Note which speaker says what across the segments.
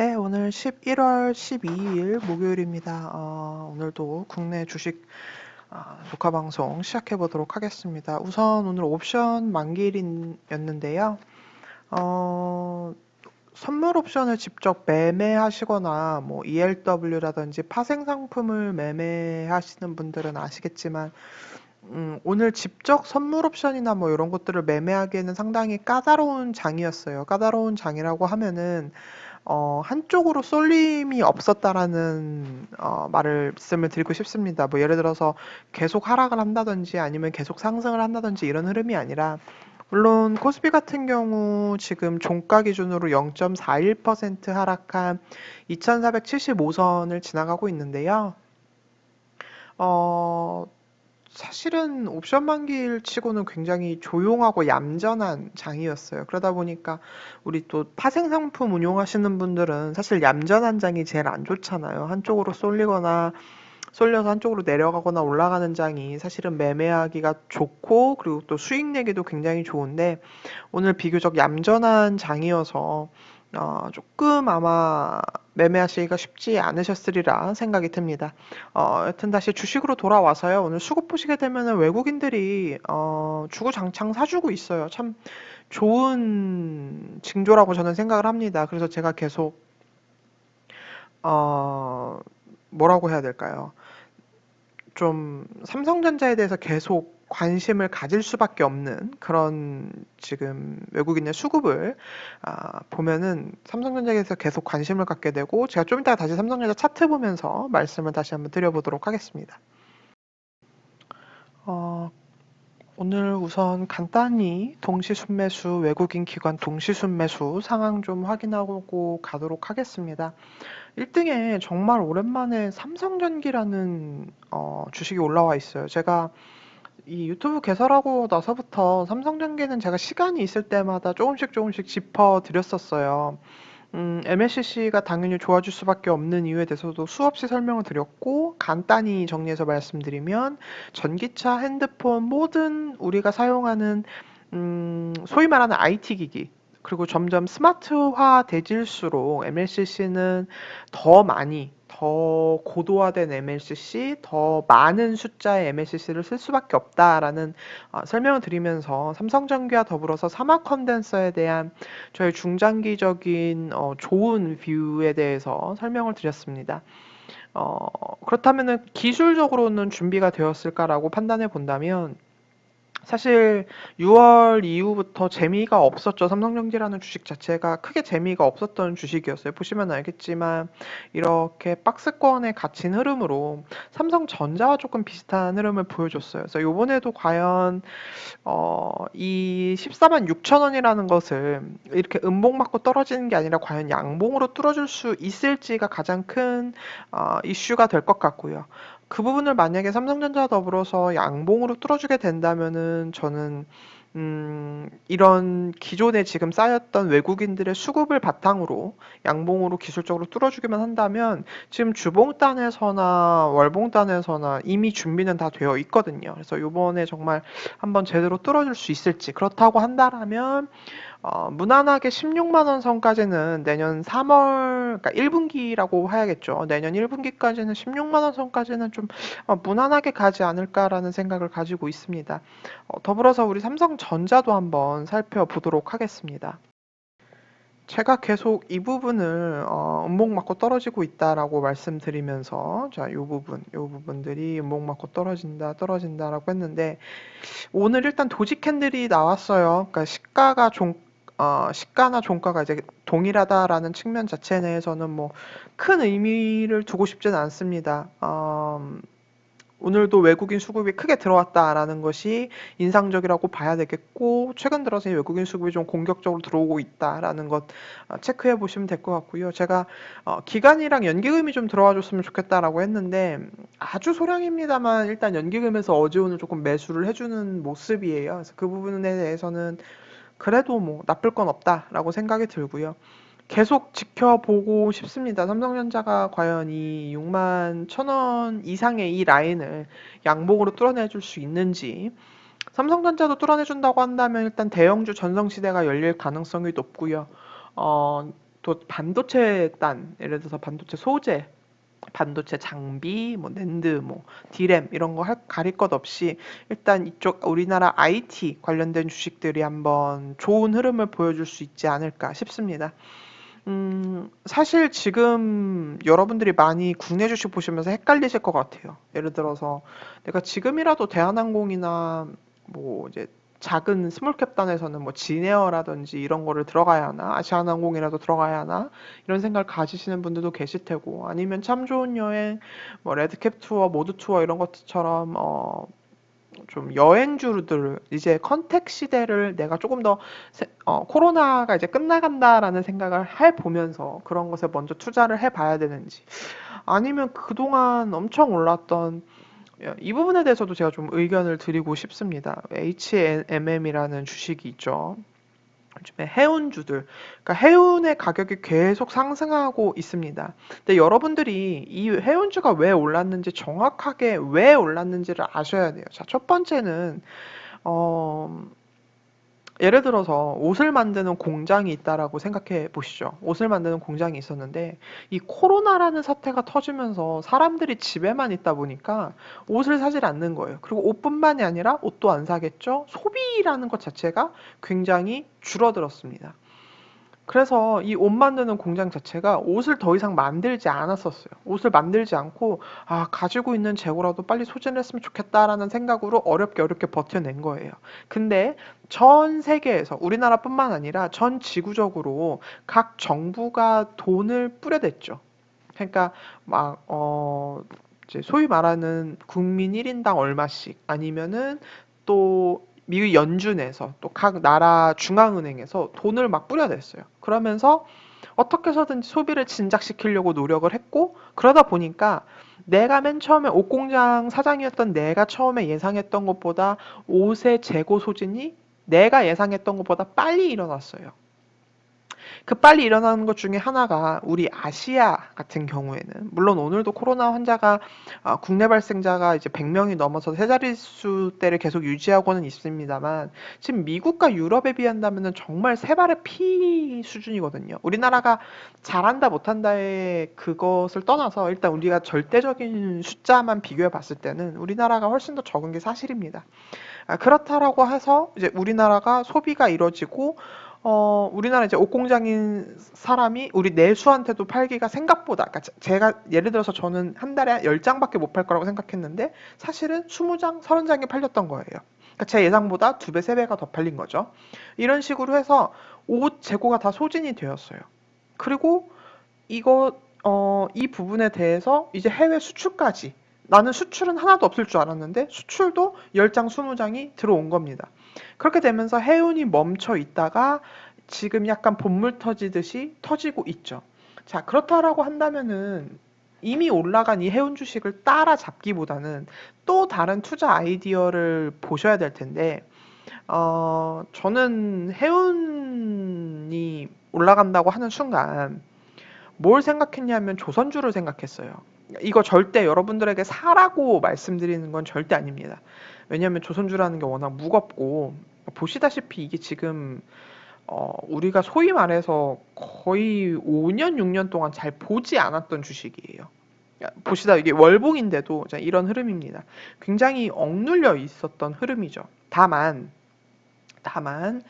Speaker 1: 네, 오늘 11월 12일 목요일입니다. 어, 오늘도 국내 주식 아, 녹화 방송 시작해 보도록 하겠습니다. 우선 오늘 옵션 만기일이었는데요. 어, 선물 옵션을 직접 매매하시거나 뭐 ELW라든지 파생 상품을 매매하시는 분들은 아시겠지만 음, 오늘 직접 선물 옵션이나 뭐 이런 것들을 매매하기에는 상당히 까다로운 장이었어요. 까다로운 장이라고 하면은 어, 한쪽으로 쏠림이 없었다라는 어, 말을 말씀을 드리고 싶습니다. 뭐 예를 들어서 계속 하락을 한다든지 아니면 계속 상승을 한다든지 이런 흐름이 아니라 물론 코스피 같은 경우 지금 종가 기준으로 0.41% 하락한 2475선을 지나가고 있는데요. 어, 사실은 옵션 만기일 치고는 굉장히 조용하고 얌전한 장이었어요. 그러다 보니까 우리 또 파생 상품 운용하시는 분들은 사실 얌전한 장이 제일 안 좋잖아요. 한쪽으로 쏠리거나 쏠려서 한쪽으로 내려가거나 올라가는 장이 사실은 매매하기가 좋고 그리고 또 수익 내기도 굉장히 좋은데 오늘 비교적 얌전한 장이어서 어, 조금 아마 매매하시기가 쉽지 않으셨으리라 생각이 듭니다. 어, 여튼 다시 주식으로 돌아와서요. 오늘 수급 보시게 되면 외국인들이 어, 주구장창 사주고 있어요. 참 좋은 징조라고 저는 생각을 합니다. 그래서 제가 계속 어, 뭐라고 해야 될까요? 좀 삼성전자에 대해서 계속 관심을 가질 수밖에 없는 그런 지금 외국인의 수급을 아, 보면은 삼성전자에서 계속 관심을 갖게 되고 제가 좀 이따가 다시 삼성전자 차트 보면서 말씀을 다시 한번 드려보도록 하겠습니다. 어, 오늘 우선 간단히 동시순매수 외국인 기관 동시순매수 상황 좀 확인하고 가도록 하겠습니다. 1등에 정말 오랜만에 삼성전기라는 어, 주식이 올라와 있어요. 제가 이 유튜브 개설하고 나서부터 삼성전기는 제가 시간이 있을 때마다 조금씩 조금씩 짚어 드렸었어요. 음, MLCC가 당연히 좋아질 수밖에 없는 이유에 대해서도 수없이 설명을 드렸고 간단히 정리해서 말씀드리면 전기차, 핸드폰 모든 우리가 사용하는 음, 소위 말하는 IT 기기 그리고 점점 스마트화 되질수록 MLCC는 더 많이 더 고도화된 MLCC, 더 많은 숫자의 MLCC를 쓸 수밖에 없다라는 어, 설명을 드리면서 삼성전기와 더불어서 사막 컨덴서에 대한 저희 중장기적인 어, 좋은 뷰에 대해서 설명을 드렸습니다. 어, 그렇다면 기술적으로는 준비가 되었을까라고 판단해 본다면 사실 6월 이후부터 재미가 없었죠. 삼성전기라는 주식 자체가 크게 재미가 없었던 주식이었어요. 보시면 알겠지만 이렇게 박스권에 갇힌 흐름으로 삼성전자와 조금 비슷한 흐름을 보여줬어요. 그래서 이번에도 과연 어, 이 14만 6천 원이라는 것을 이렇게 음봉 맞고 떨어지는 게 아니라 과연 양봉으로 뚫어줄 수 있을지가 가장 큰 어, 이슈가 될 것 같고요. 그 부분을 만약에 삼성전자 더불어서 양봉으로 뚫어주게 된다면은 저는 음, 이런 기존에 지금 쌓였던 외국인들의 수급을 바탕으로 양봉으로 기술적으로 뚫어주기만 한다면 지금 주봉단에서나 월봉단에서나 이미 준비는 다 되어 있거든요. 그래서 이번에 정말 한번 제대로 뚫어줄 수 있을지 그렇다고 한다라면 어, 무난하게 16만 원 선까지는 내년 3월, 그러니까 1분기라고 해야겠죠. 내년 1분기까지는 16만 원 선까지는 좀 어, 무난하게 가지 않을까라는 생각을 가지고 있습니다. 어, 더불어서 우리 삼성전자도 한번 살펴보도록 하겠습니다. 제가 계속 이 부분을 어, 음목 맞고 떨어지고 있다라고 말씀드리면서 자, 이 부분, 이 부분들이 음목 맞고 떨어진다, 떨어진다라고 했는데 오늘 일단 도지 캔들이 나왔어요. 그러니까 시가가 종 어, 시가나 종가가 이제 동일하다라는 측면 자체 내에서는 뭐 큰 의미를 두고 싶지는 않습니다. 어, 오늘도 외국인 수급이 크게 들어왔다라는 것이 인상적이라고 봐야 되겠고 최근 들어서 외국인 수급이 좀 공격적으로 들어오고 있다라는 것 어, 체크해 보시면 될 것 같고요. 제가 어, 기간이랑 연기금이 좀 들어와 줬으면 좋겠다라고 했는데 아주 소량입니다만 일단 연기금에서 어제 오늘 조금 매수를 해주는 모습이에요. 그래서 그 부분에 대해서는 그래도 뭐 나쁠 건 없다라고 생각이 들고요. 계속 지켜보고 싶습니다. 삼성전자가 과연 이 6만 1천원 이상의 이 라인을 양봉으로 뚫어내 줄 수 있는지 삼성전자도 뚫어내 준다고 한다면 일단 대형주 전성시대가 열릴 가능성이 높고요. 어, 또 반도체 단 예를 들어서 반도체 소재 반도체 장비, 뭐 낸드, 뭐 디램 이런 거 할, 가릴 것 없이 일단 이쪽 우리나라 IT 관련된 주식들이 한번 좋은 흐름을 보여줄 수 있지 않을까 싶습니다. 음, 사실 지금 여러분들이 많이 국내 주식 보시면서 헷갈리실 것 같아요. 예를 들어서 내가 지금이라도 대한항공이나 뭐 이제 작은 스몰캡 단에서는 뭐 진에어라든지 이런 거를 들어가야 하나? 아시아나항공이라도 들어가야 하나? 이런 생각을 가지시는 분들도 계실 테고 아니면 참 좋은 여행 뭐 레드캡 투어 모드 투어 이런 것처럼 어 좀 여행주들 이제 컨택 시대를 내가 조금 더 세- 어, 코로나가 이제 끝나간다라는 생각을 해 보면서 그런 것에 먼저 투자를 해 봐야 되는지 아니면 그동안 엄청 올랐던 예, 이 부분에 대해서도 제가 좀 의견을 드리고 싶습니다. HMM이라는 주식이 있죠. 요즘에 해운주들, 그러니까 해운의 가격이 계속 상승하고 있습니다. 근데 여러분들이 이 해운주가 왜 올랐는지 정확하게 왜 올랐는지를 아셔야 돼요. 자, 첫 번째는 어, 예를 들어서 옷을 만드는 공장이 있다라고 생각해 보시죠. 옷을 만드는 공장이 있었는데 이 코로나라는 사태가 터지면서 사람들이 집에만 있다 보니까 옷을 사질 않는 거예요. 그리고 옷뿐만이 아니라 옷도 안 사겠죠. 소비라는 것 자체가 굉장히 줄어들었습니다. 그래서 이 옷 만드는 공장 자체가 옷을 더 이상 만들지 않았었어요. 옷을 만들지 않고 아 가지고 있는 재고라도 빨리 소진을 했으면 좋겠다라는 생각으로 어렵게 어렵게 버텨낸 거예요. 근데 전 세계에서 우리나라뿐만 아니라 전 지구적으로 각 정부가 돈을 뿌려댔죠. 그러니까 막 어 소위 말하는 국민 1인당 얼마씩 아니면은 또 미국 연준에서 또 각 나라 중앙은행에서 돈을 막 뿌려댔어요. 그러면서 어떻게 해서든지 소비를 진작시키려고 노력을 했고 그러다 보니까 내가 맨 처음에 옷 공장 사장이었던 내가 처음에 예상했던 것보다 옷의 재고 소진이 내가 예상했던 것보다 빨리 일어났어요. 그 빨리 일어나는 것 중에 하나가 우리 아시아 같은 경우에는 물론 오늘도 코로나 환자가 아, 국내 발생자가 이제 100명이 넘어서 세 자릿수대를 계속 유지하고는 있습니다만 지금 미국과 유럽에 비한다면은 정말 세 발의 피 수준이거든요. 우리나라가 잘한다 못한다의 그것을 떠나서 일단 우리가 절대적인 숫자만 비교해 봤을 때는 우리나라가 훨씬 더 적은 게 사실입니다. 아, 그렇다라고 해서 이제 우리나라가 소비가 이루어지고 어, 우리나라 이제 옷공장인 사람이 우리 내수한테도 팔기가 생각보다, 그러니까 제- 제가 예를 들어서 저는 한 달에 10장밖에 못 팔 거라고 생각했는데 사실은 20장, 30장이 팔렸던 거예요. 그러니까 제 예상보다 두 배, 세 배가 더 팔린 거죠. 이런 식으로 해서 옷 재고가 다 소진이 되었어요. 그리고 이거, 어, 이 부분에 대해서 이제 해외 수출까지 나는 수출은 하나도 없을 줄 알았는데 수출도 10장, 20장이 들어온 겁니다. 그렇게 되면서 해운이 멈춰 있다가 지금 약간 본물 터지듯이 터지고 있죠. 자, 그렇다라고 한다면은 이미 올라간 이 해운 주식을 따라잡기보다는 또 다른 투자 아이디어를 보셔야 될 텐데, 어, 저는 해운이 올라간다고 하는 순간 뭘 생각했냐면 조선주를 생각했어요. 이거 절대 여러분들에게 사라고 말씀드리는 건 절대 아닙니다. 왜냐하면 조선주라는 게 워낙 무겁고 보시다시피 이게 지금 어, 우리가 소위 말해서 거의 5년, 6년 동안 잘 보지 않았던 주식이에요. 보시다 이게 월봉인데도 자, 이런 흐름입니다. 굉장히 억눌려 있었던 흐름이죠. 다만, 다만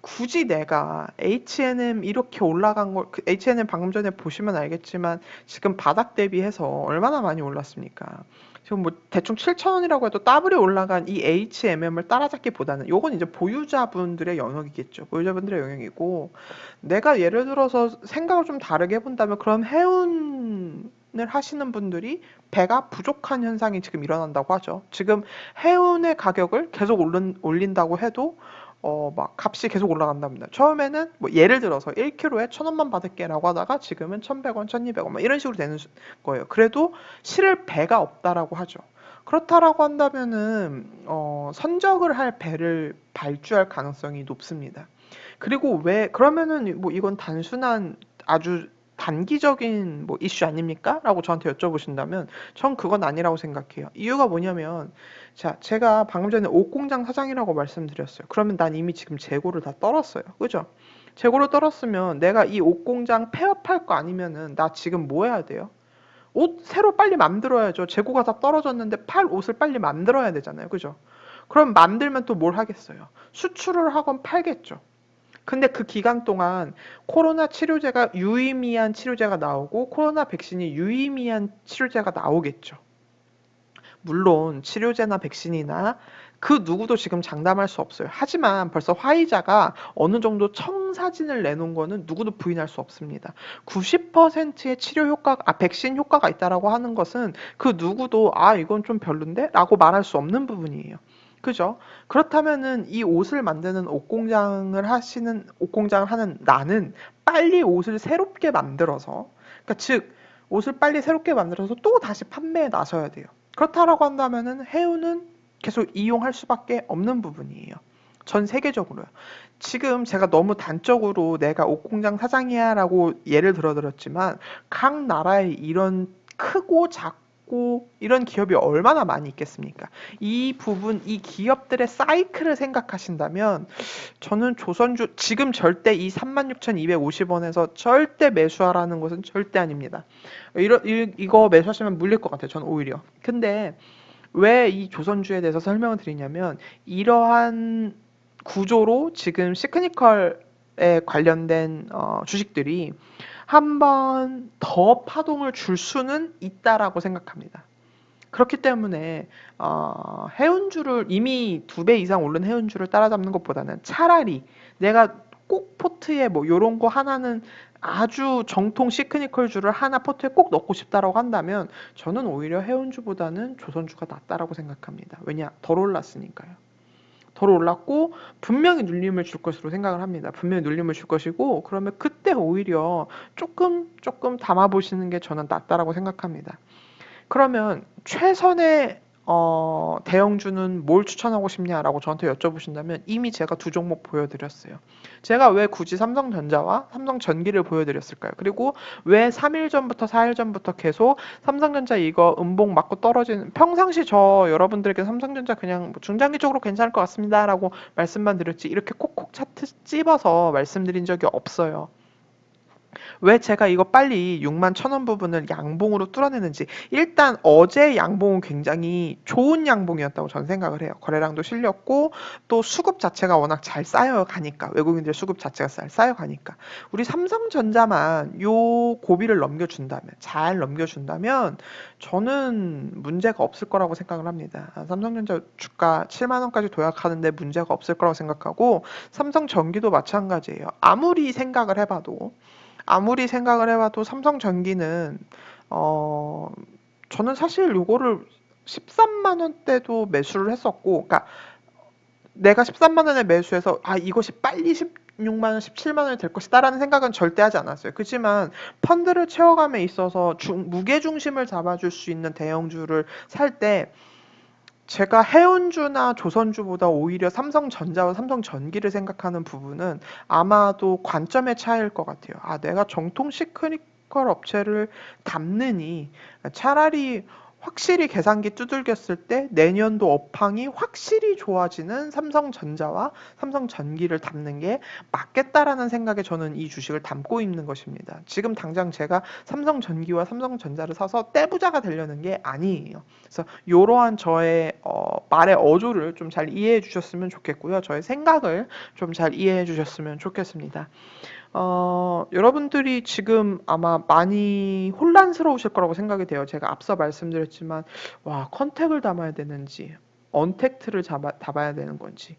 Speaker 1: 굳이 내가 H&M 이렇게 올라간 걸, 그 H&M 방금 전에 보시면 알겠지만 지금 바닥 대비해서 얼마나 많이 올랐습니까? 지금 뭐 대충 7,000원이라고 해도 더블이 올라간 이 HMM을 따라잡기보다는 요건 이제 보유자분들의 영역이겠죠. 보유자분들의 영역이고 내가 예를 들어서 생각을 좀 다르게 해본다면 그럼 해운 을 하시는 분들이 배가 부족한 현상이 지금 일어난다고 하죠. 지금 해운의 가격을 계속 올린, 올린다고 해도 어, 막 값이 계속 올라간답니다. 처음에는 뭐 예를 들어서 1kg에 1,000원만 받을게라고 하다가 지금은 1,100원, 1,200원 막 이런 식으로 되는 수- 거예요. 그래도 실을 배가 없다라고 하죠. 그렇다라고 한다면은 어, 선적을 할 배를 발주할 가능성이 높습니다. 그리고 왜 그러면은 뭐 이건 단순한 아주 단기적인 뭐 이슈 아닙니까? 라고 저한테 여쭤보신다면 전 그건 아니라고 생각해요. 이유가 뭐냐면 자, 제가 방금 전에 옷공장 사장이라고 말씀드렸어요. 그러면 난 이미 지금 재고를 다 떨었어요. 그죠? 재고를 떨었으면 내가 이 옷 공장 폐업할 거 아니면은 나 지금 뭐 해야 돼요? 옷 새로 빨리 만들어야죠. 재고가 다 떨어졌는데 팔 옷을 빨리 만들어야 되잖아요. 그죠? 그럼 만들면 또 뭘 하겠어요? 수출을 하건 팔겠죠. 근데 그 기간 동안 코로나 치료제가 유의미한 치료제가 나오고 코로나 백신이 유의미한 치료제가 나오겠죠. 물론 치료제나 백신이나 그 누구도 지금 장담할 수 없어요. 하지만 벌써 화이자가 어느 정도 청사진을 내놓은 거는 누구도 부인할 수 없습니다. 90%의 치료 효과, 아, 백신 효과가 있다라고 하는 것은 그 누구도 아, 이건 좀 별론데? 라고 말할 수 없는 부분이에요. 그죠? 그렇다면은 이 옷을 만드는 옷 공장을 하시는 옷 공장을 하는 나는 빨리 옷을 새롭게 만들어서 그러니까 즉 옷을 빨리 새롭게 만들어서 또 다시 판매에 나서야 돼요. 그렇다라고 한다면은 해운은 계속 이용할 수밖에 없는 부분이에요. 전 세계적으로요. 지금 제가 너무 단적으로 내가 옷 공장 사장이야라고 예를 들어 드렸지만 각 나라에 이런 크고 작고 이런 기업이 얼마나 많이 있겠습니까? 이 부분, 이 기업들의 사이클을 생각하신다면 저는 조선주 지금 절대 이 36,250원에서 절대 매수하라는 것은 절대 아닙니다. 이러, 이, 이거 매수하시면 물릴 것 같아요. 저는 오히려. 근데 왜 이 조선주에 대해서 설명을 드리냐면 이러한 구조로 지금 시크니컬에 관련된 어, 주식들이 한 번 더 파동을 줄 수는 있다라고 생각합니다. 그렇기 때문에 어, 해운주를 이미 두 배 이상 오른 해운주를 따라잡는 것보다는 차라리 내가 꼭 포트에 뭐 요런 거 하나는 아주 정통 시크니컬 주를 하나 포트에 꼭 넣고 싶다라고 한다면 저는 오히려 해운주보다는 조선주가 낫다라고 생각합니다. 왜냐? 덜 올랐으니까요. 덜 올랐고 분명히 눌림을 줄 것으로 생각을 합니다. 분명히 눌림을 줄 것이고 그러면 그때 오히려 조금 조금 담아 보시는 게 저는 낫다라고 생각합니다. 그러면 최선의 어, 대형주는 뭘 추천하고 싶냐라고 저한테 여쭤보신다면 이미 제가 두 종목 보여드렸어요. 제가 왜 굳이 삼성전자와 삼성전기를 보여드렸을까요? 그리고 왜 3일 전부터 4일 전부터 계속 삼성전자 이거 음봉 맞고 떨어지는 평상시 저 여러분들에게 삼성전자 그냥 뭐 중장기적으로 괜찮을 것 같습니다라고 말씀만 드렸지 이렇게 콕콕 차트 찝어서 말씀드린 적이 없어요. 왜 제가 이거 빨리 6만 천 원 부분을 양봉으로 뚫어내는지 일단 어제 양봉은 굉장히 좋은 양봉이었다고 저는 생각을 해요. 거래량도 실렸고 또 수급 자체가 워낙 잘 쌓여가니까 외국인들 수급 자체가 잘 쌓여가니까 우리 삼성전자만 요 고비를 넘겨준다면 잘 넘겨준다면 저는 문제가 없을 거라고 생각을 합니다. 아, 삼성전자 주가 7만 원까지 도약하는데 문제가 없을 거라고 생각하고 삼성전기도 마찬가지예요. 아무리 생각을 해봐도 아무리 생각을 해봐도 삼성전기는 어 저는 사실 요거를 13만 원대도 매수를 했었고, 그러니까 내가 13만 원에 매수해서 아 이것이 빨리 16만 원, 17만 원이 될 것이다라는 생각은 절대 하지 않았어요. 그렇지만 펀드를 채워감에 있어서 중, 무게 중심을 잡아줄 수 있는 대형주를 살 때 제가 해운주나 조선주보다 오히려 삼성전자와 삼성전기를 생각하는 부분은 아마도 관점의 차이일 것 같아요. 아, 내가 정통 시크니컬 업체를 담느니 차라리 확실히 계산기 두들겼을 때 내년도 업황이 확실히 좋아지는 삼성전자와 삼성전기를 담는 게 맞겠다라는 생각에 저는 이 주식을 담고 있는 것입니다. 지금 당장 제가 삼성전기와 삼성전자를 사서 떼부자가 되려는 게 아니에요. 그래서 이러한 저의 어, 말의 어조를 좀 잘 이해해 주셨으면 좋겠고요. 저의 생각을 좀 잘 이해해 주셨으면 좋겠습니다. 어, 여러분들이 지금 아마 많이 혼란스러우실 거라고 생각이 돼요. 제가 앞서 말씀드렸지만, 와, 컨택을 담아야 되는지, 언택트를 잡아, 담아야 되는 건지,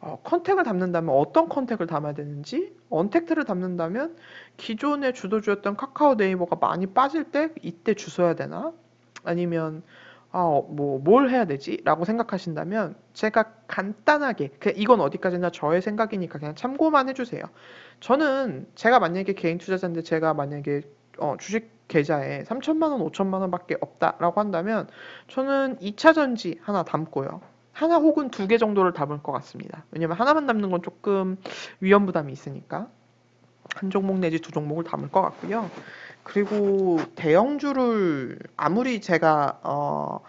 Speaker 1: 어, 컨택을 담는다면 어떤 컨택을 담아야 되는지, 언택트를 담는다면 기존의 주도주였던 카카오 네이버가 많이 빠질 때 이때 주셔야 되나? 아니면 아, 어, 뭐, 뭘 해야 되지? 라고 생각하신다면 제가 간단하게, 이건 어디까지나 저의 생각이니까 그냥 참고만 해주세요. 저는 제가 만약에 개인 투자자인데 제가 만약에 어, 주식 계좌에 3천만 원, 5천만 원밖에 없다라고 한다면 저는 2차 전지 하나 담고요. 하나 혹은 두 개 정도를 담을 것 같습니다. 왜냐면 하나만 담는 건 조금 위험 부담이 있으니까 한 종목 내지 두 종목을 담을 것 같고요. 그리고 대형주를 아무리 제가 어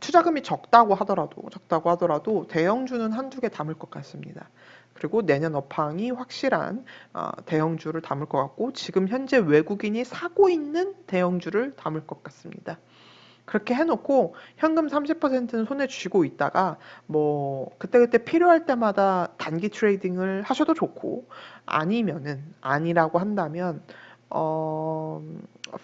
Speaker 1: 투자금이 적다고 하더라도 적다고 하더라도 대형주는 한두 개 담을 것 같습니다. 그리고 내년 업황이 확실한 어, 대형주를 담을 것 같고 지금 현재 외국인이 사고 있는 대형주를 담을 것 같습니다. 그렇게 해놓고 현금 30%는 손에 쥐고 있다가 뭐 그때그때 필요할 때마다 단기 트레이딩을 하셔도 좋고 아니면은 아니라고 한다면 어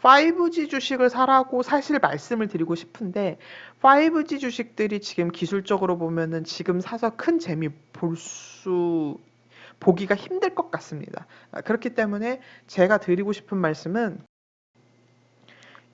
Speaker 1: 5G 주식을 사라고 사실 말씀을 드리고 싶은데 5G 주식들이 지금 기술적으로 보면은 지금 사서 큰 재미 볼 수 보기가 힘들 것 같습니다. 아, 그렇기 때문에 제가 드리고 싶은 말씀은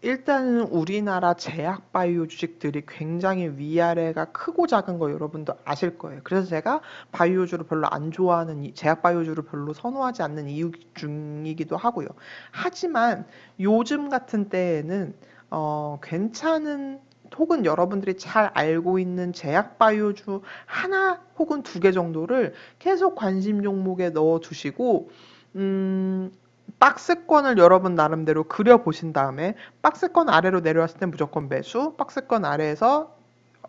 Speaker 1: 일단은 우리나라 제약 바이오 주식들이 굉장히 위아래가 크고 작은 거 여러분도 아실 거예요. 그래서 제가 바이오주를 별로 안 좋아하는 이- 제약 바이오주를 별로 선호하지 않는 이유 중이기도 하고요. 하지만 요즘 같은 때에는 어, 괜찮은 혹은 여러분들이 잘 알고 있는 제약 바이오주 하나 혹은 두 개 정도를 계속 관심 종목에 넣어 두시고 음, 박스권을 여러분 나름대로 그려 보신 다음에 박스권 아래로 내려왔을 때 무조건 매수, 박스권 아래에서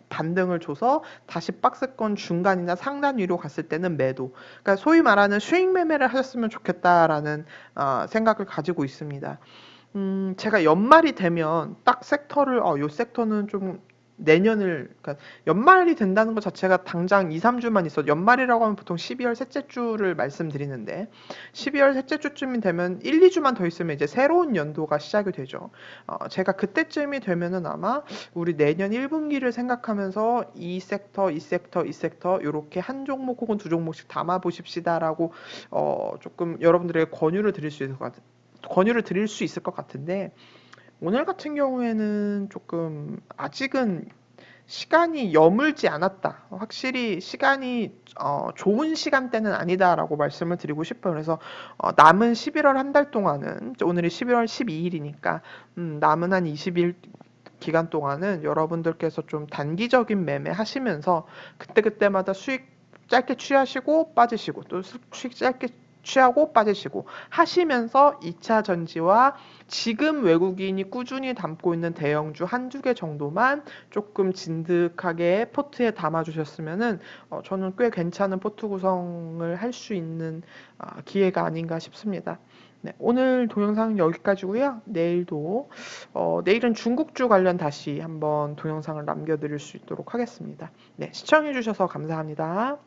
Speaker 1: 반등을 줘서 다시 박스권 중간이나 상단 위로 갔을 때는 매도. 그러니까 소위 말하는 스윙 매매를 하셨으면 좋겠다라는 어, 생각을 가지고 있습니다. 음, 제가 연말이 되면 딱 섹터를 어, 요 섹터는 좀 내년을 그러니까 연말이 된다는 것 자체가 당장 2, 3주만 있어. 연말이라고 하면 보통 12월 셋째 주를 말씀드리는데 12월 셋째 주쯤이 되면 1, 2주만 더 있으면 이제 새로운 연도가 시작이 되죠. 어, 제가 그때쯤이 되면은 아마 우리 내년 1분기를 생각하면서 이 섹터, 이 섹터, 이 섹터 요렇게 한 종목 혹은 두 종목씩 담아 보십시다라고 어, 조금 여러분들에게 권유를 드릴 수 있을 것 같아요. 권유를 드릴 수 있을 것 같은데 오늘 같은 경우에는 조금 아직은 시간이 여물지 않았다. 확실히 시간이 어, 좋은 시간대는 아니다라고 말씀을 드리고 싶어요. 그래서 어, 남은 11월 한 달 동안은 오늘이 11월 12일이니까 음, 남은 한 20일 기간 동안은 여러분들께서 좀 단기적인 매매 하시면서 그때그때마다 수익 짧게 취하시고 빠지시고 또 수익 짧게 취하고 빠지시고 하시면서 2차 전지와 지금 외국인이 꾸준히 담고 있는 대형주 한두 개 정도만 조금 진득하게 포트에 담아 주셨으면은 어, 저는 꽤 괜찮은 포트 구성을 할 수 있는 아, 기회가 아닌가 싶습니다. 네, 오늘 동영상은 여기까지고요. 내일도 어, 내일은 중국주 관련 다시 한번 동영상을 남겨드릴 수 있도록 하겠습니다. 네, 시청해주셔서 감사합니다.